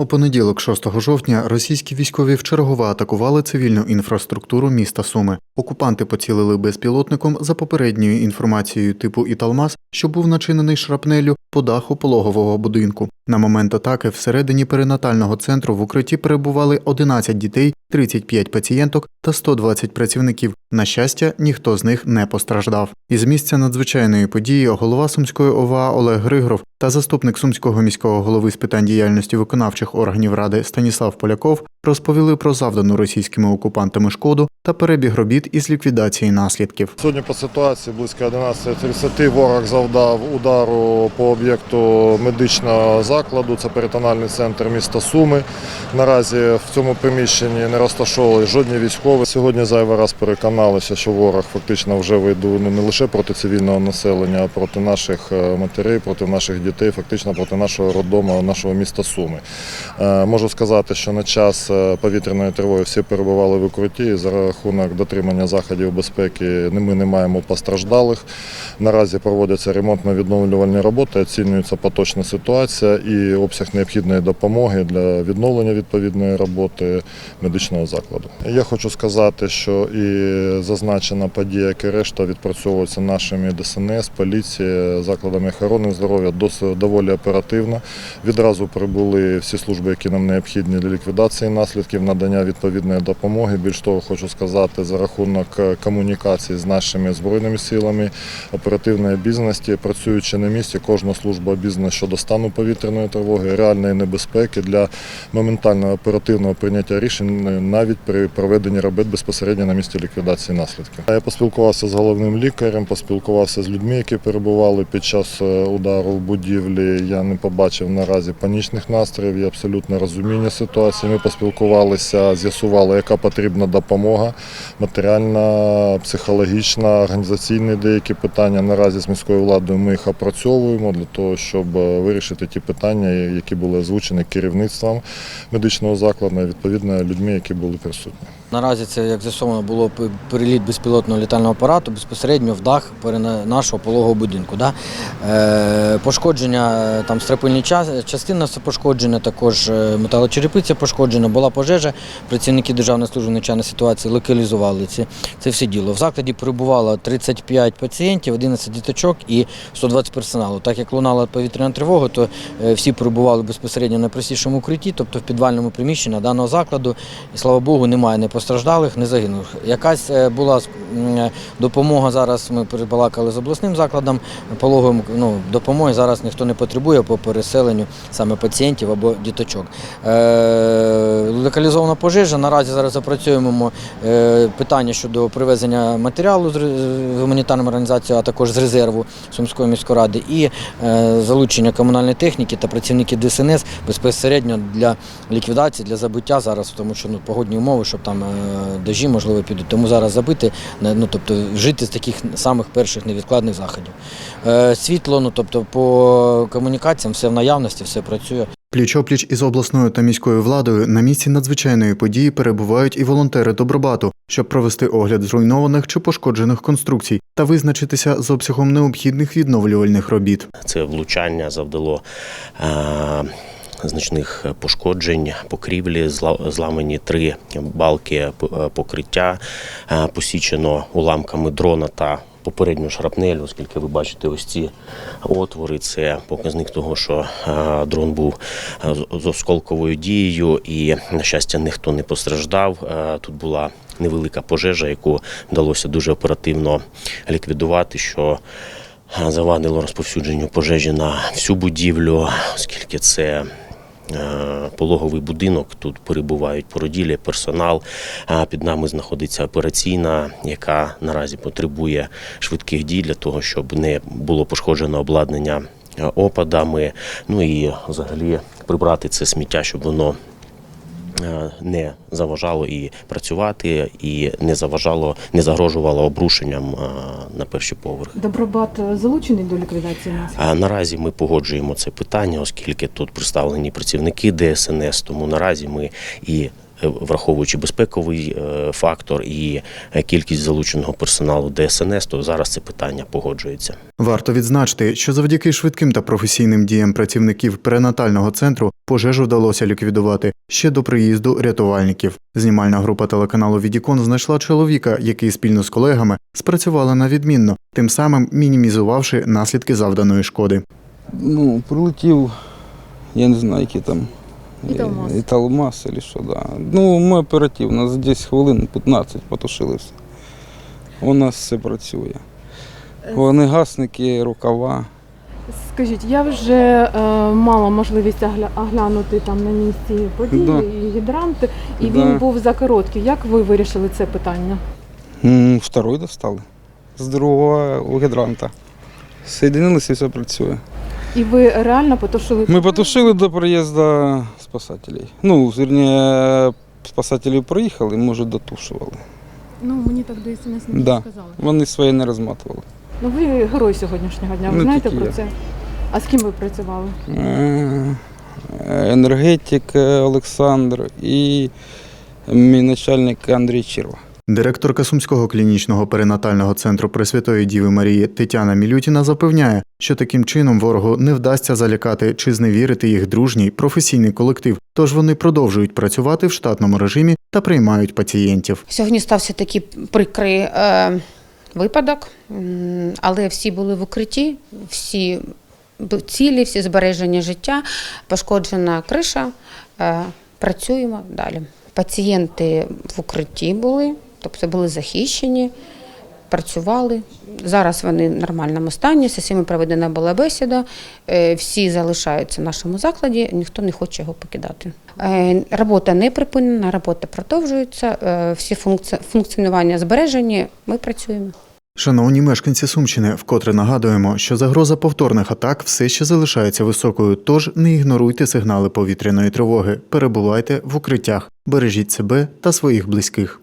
У понеділок, 6 жовтня, російські військові вчергове атакували цивільну інфраструктуру міста Суми. Окупанти поцілили безпілотником за попередньою інформацією типу Італмаз, що був начинений шрапнеллю по даху пологового будинку. На момент атаки всередині перинатального центру в укритті перебували 11 дітей, 35 пацієнток та 120 працівників. На щастя, ніхто з них не постраждав. Із місця надзвичайної події голова Сумської ОВА Олег Григоров та заступник Сумського міського голови з питань діяльності виконавчих органів ради Станіслав Поляков розповіли про завдану російськими окупантами шкоду та перебіг робіт із ліквідації наслідків. Сьогодні по ситуації близько 11.30 ворог завдав удару по об'єкту медичного закладу. Це перитональний центр міста Суми. Наразі в цьому приміщенні не розташовували жодні військові. Сьогодні зайвий раз переконалися, що ворог фактично вже вийду не лише проти цивільного населення, а проти наших е, матерей, проти наших дітей, фактично проти нашого роддому, нашого міста Суми. Е, Можу сказати, що на час е, повітряної тривоги всі перебували в укритті. За рахунок дотримання заходів безпеки ми не маємо постраждалих. Наразі проводяться ремонтно-відновлювальні роботи, оцінюється поточна ситуація і обсяг необхідної допомоги для відновлення відповідної роботи медичного закладу. Я хочу сказати, що і зазначена подія, як решта, відпрацьовується нашими ДСНС, поліції, закладами охорони здоров'я досить доволі оперативно. Відразу прибули всі служби, які нам необхідні для ліквідації наслідків, надання відповідної допомоги. Більш того, хочу сказати, за рахунок е, комунікації з нашими збройними силами, оперативної обізнаності, працюючи на місці, кожна служба обізнана щодо стану повітряної тривоги, реальної небезпеки для моментального оперативного прийняття рішень е, навіть при проведенні робіт безпосередньо на місці ліквідації наслідків. Я поспілкувався з головним лікарем, поспілкувався з людьми, які перебували під час е, удару в будівлі. Я не побачив наразі панічних настроїв і абсолютно розуміння ситуації. Ми поспілкувалися, з'ясували, яка потрібна допомога, матеріальна, психологічна, організаційні деякі питання. Наразі з міською владою ми їх опрацьовуємо для того, щоб е, вирішити ті питання, які були озвучені керівництвом медичного закладу, відповідно людьми, які були присутні. Наразі це, як з'ясовано, було переліт безпілотного літального апарату безпосередньо в дах нашого пологового будинку. Да? Е, пошкодження, е, там стрепильні ча- частина все пошкоджена, також е, металочерепиця пошкоджена, була пожежа. Працівники Державної служби надзвичайної ситуації локалізували ці, це все діло. В закладі перебувало 35 пацієнтів, 11 діточок і 120 персоналу. Так як лунала повітряна тривога, то всі перебували безпосередньо на простішому укритті, тобто в підвальному приміщенні даного закладу. І слава Богу, немає не постраждалих, не загинулих. Якась е, була допомога зараз. Ми перебалакали з обласним закладом пологовим. Ну, допомоги зараз ніхто не потребує по переселенню саме пацієнтів або діточок. Е, локалізована пожежа. Наразі зараз запрацюємо е, питання щодо привезення матеріалу з гуманітарною організацією, а також з резерву Сумської міської ради, і е, залучення комунальної техніки та працівників ДСНС безпосередньо для ліквідації, для забиття зараз, тому що ну, погодні умови, щоб там е, дожі можливо підуть. Тому зараз забити, не- ну тобто жити з таких самих перших невідкладних заходів. Е, світло, ну тобто по комунікаціям все в наявності, все працює. Пліч-опліч із обласною та міською владою на місці надзвичайної події перебувають і волонтери Добробату, щоб провести огляд зруйнованих чи пошкоджених конструкцій та визначитися з обсягом необхідних відновлювальних робіт. Це влучання завдало е, значних пошкоджень покрівлі, зла- зламані три балки е, покриття, е, посічено уламками дрона та попередню шрапнель, оскільки ви бачите ось ці отвори. Це показник того, що е, дрон був е, з- осколковою дією, і на щастя ніхто не постраждав. Е, Тут була невелика пожежа, яку вдалося дуже оперативно ліквідувати. що е, завадило розповсюдженню пожежі на всю будівлю, оскільки це е, пологовий будинок. Тут перебувають породілі, персонал. Під нами знаходиться операційна, яка наразі потребує швидких дій для того, щоб не було пошкоджено обладнання е, опадами. Ну і взагалі прибрати це сміття, щоб воно е, не заважало і працювати, і не заважало, не загрожувало обрушенням е, на перші поверхи. Добробат залучений до ліквідації наслідків? Наразі ми погоджуємо це питання, оскільки тут представлені працівники ДСНС. Тому наразі ми і е, враховуючи безпековий е, фактор і е, кількість залученого персоналу ДСНС, то зараз це питання погоджується. Варто відзначити, що завдяки швидким та професійним діям працівників перинатального центру пожежу вдалося ліквідувати ще до приїзду рятувальників. Знімальна група телеканалу Відікон знайшла чоловіка, який спільно з колегами спрацювали на відмінно, тим самим мінімізувавши наслідки завданої шкоди. Ну, прилетів, я не знаю, які там. Італмаз. е, Італмаз, чи що, да. Ну, ми оперативно, за 10 хвилин 15 потушили все. У нас все працює. Вогнегасники, рукава. Скажіть, я вже е, мала можливість огля- оглянути там на місці події Да. і гідранти, і Да. він був за короткий. Як ви вирішили це питання? М, Второй достали. З другого у гідранта. Соєдинилися і все працює. І ви реально потушили? Ми потушили до приїзду спасателей. Ну, вірні, спасателі приїхали, ми вже дотушували. Ну мені так до СНС не Да. сказали. Вони своє не розматували. Ну ви герой сьогоднішнього дня. Ви Ну, знаєте тільки про я. це? А з ким ви працювали? Е, енергетик е, Олександр і мій начальник Андрій Чірва. Директорка Сумського клінічного перинатального центру Пресвятої Діви Марії Тетяна Мілютіна запевняє, що таким чином ворогу не вдасться залякати чи зневірити їх дружній професійний колектив, тож вони продовжують працювати в штатному режимі та приймають пацієнтів. Сьогодні стався такий прикрий е, випадок, але всі були в укритті, всі цілі, всі збереження життя, пошкоджена криша. Е, працюємо далі. Пацієнти в укритті були, тобто були захищені, працювали. Зараз вони в нормальному стані, з усіма проведена була бесіда. Е, Всі залишаються в нашому закладі, ніхто не хоче його покидати. Е, Робота не припинена, робота продовжується. е, Всі функці- функціонування збережені. Ми працюємо. Шановні мешканці Сумщини, вкотре нагадуємо, що загроза повторних атак все ще залишається високою, тож не ігноруйте сигнали повітряної тривоги, перебувайте в укриттях, бережіть себе та своїх близьких.